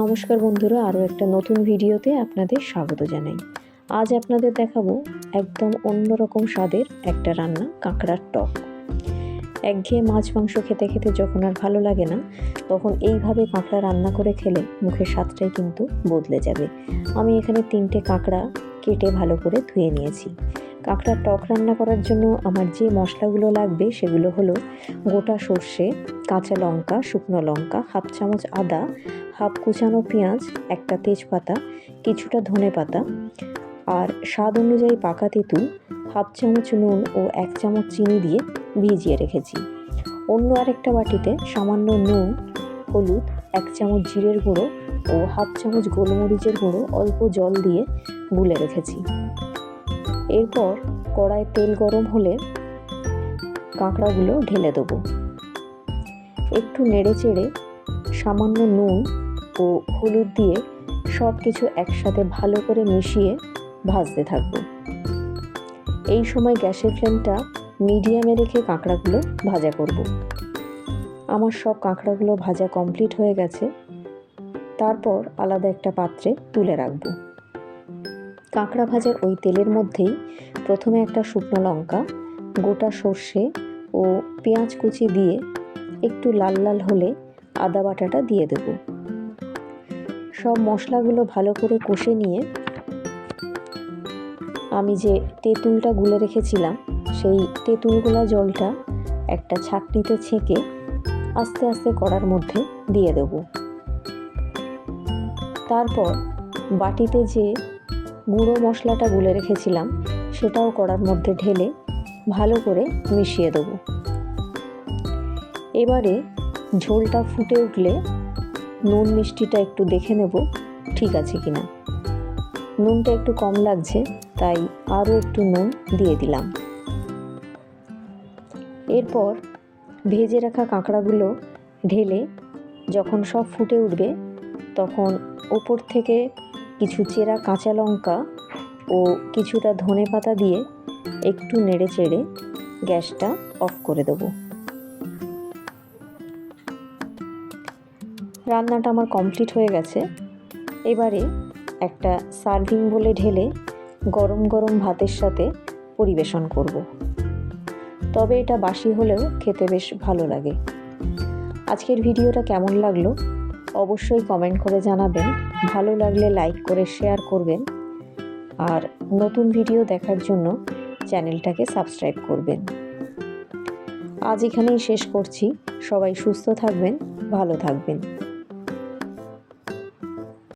নমস্কার বন্ধুরা, আরও একটা নতুন ভিডিওতে আপনাদের স্বাগত জানাই। আজ আপনাদের দেখাবো একদম অন্যরকম স্বাদের একটা রান্না, কাঁকড়ার টক। একঘেয়ে মাছ মাংস খেতে খেতে যখন আর ভালো লাগে না, তখন এইভাবে কাঁকড়া রান্না করে খেলে মুখের স্বাদটাই কিন্তু বদলে যাবে। আমি এখানে তিনটে কাঁকড়া কেটে ভালো করে ধুয়ে নিয়েছি। কাঁকড়ার টক রান্না করার জন্য আমার যে মশলাগুলো লাগবে সেগুলো হলো গোটা সর্ষে, কাঁচা লঙ্কা, শুকনো লঙ্কা, হাফ চামচ আদা, হাফ কুচানো পেঁয়াজ, একটা তেজপাতা, কিছুটা ধনে পাতা আর স্বাদ অনুযায়ী পাকা তেঁতুল, হাফ চামচ নুন ও এক চামচ চিনি দিয়ে ভিজিয়ে রেখেছি। অন্য আরেকটা বাটিতে সামান্য নুন, হলুদ, এক চামচ জিরের গুঁড়ো ও হাফ চামচ গোলমরিচের গুঁড়ো অল্প জল দিয়ে গুলে রেখেছি। এরপর কড়ায় তেল গরম হলে কাঁকড়াগুলো ঢেলে দেবো। একটু নেড়ে চেড়ে সামান্য নুন ও হলুদ দিয়ে সব কিছু একসাথে ভালো করে মিশিয়ে ভাজতে থাকব। এই সময় গ্যাসের ফ্লেমটা মিডিয়ামে রেখে কাঁকড়াগুলো ভাজা করব। আমার সব কাঁকড়াগুলো ভাজা কমপ্লিট হয়ে গেছে। তারপর আলাদা একটা পাত্রে তুলে রাখব। কাঁকড়া ভাজার ওই তেলের মধ্যেই প্রথমে একটা শুকনো লঙ্কা, গোটা সর্ষে ও পেঁয়াজ কুচি দিয়ে একটু লাল লাল হলে আদা বাটাটা দিয়ে দেব। সব মশলাগুলো ভালো করে কষে নিয়ে আমি যে তেঁতুলটা গুলে রেখেছিলাম, সেই তেঁতুলগুলা জলটা একটা ছাকনিতে ছেঁকে আস্তে আস্তে কড়ার মধ্যে দিয়ে দেব। তারপর বাটিতে যে গুঁড়ো মশলাটা গুলে রেখেছিলাম, সেটাও কড়ার মধ্যে ঢেলে ভালো করে মিশিয়ে দেবো। এবারে ঝোলটা ফুটে উঠলে নুন মিষ্টিটা একটু দেখে নেব, ঠিক আছে কি না নুনটা একটু কম লাগছে, তাই আরও একটু নুন দিয়ে দিলাম। এরপর ভেজে রাখা কাঁকড়াগুলো ঢেলে যখন সব ফুটে উঠবে, তখন ওপর থেকে কিছু চেরা কাঁচা লঙ্কা ও কিছুটা ধনে পাতা দিয়ে একটু নেড়ে চেড়ে গ্যাসটা অফ করে দেবো। রান্নাটা আমার কমপ্লিট হয়ে গেছে। এবারে একটা সার্ভিং বলে ঢেলে গরম গরম ভাতের সাথে পরিবেশন করব। তবে এটা বাসি হলেও খেতে বেশ ভালো লাগে। আজকের ভিডিওটা কেমন লাগল? অবশ্যই কমেন্ট করে জানাবেন। ভালো লাগলে লাইক করে শেয়ার করবেন। আর নতুন ভিডিও দেখার জন্য চ্যানেলটাকে সাবস্ক্রাইব করবেন। আজ এখানেই শেষ করছি। সবাই সুস্থ থাকবেন, ভালো থাকবেন।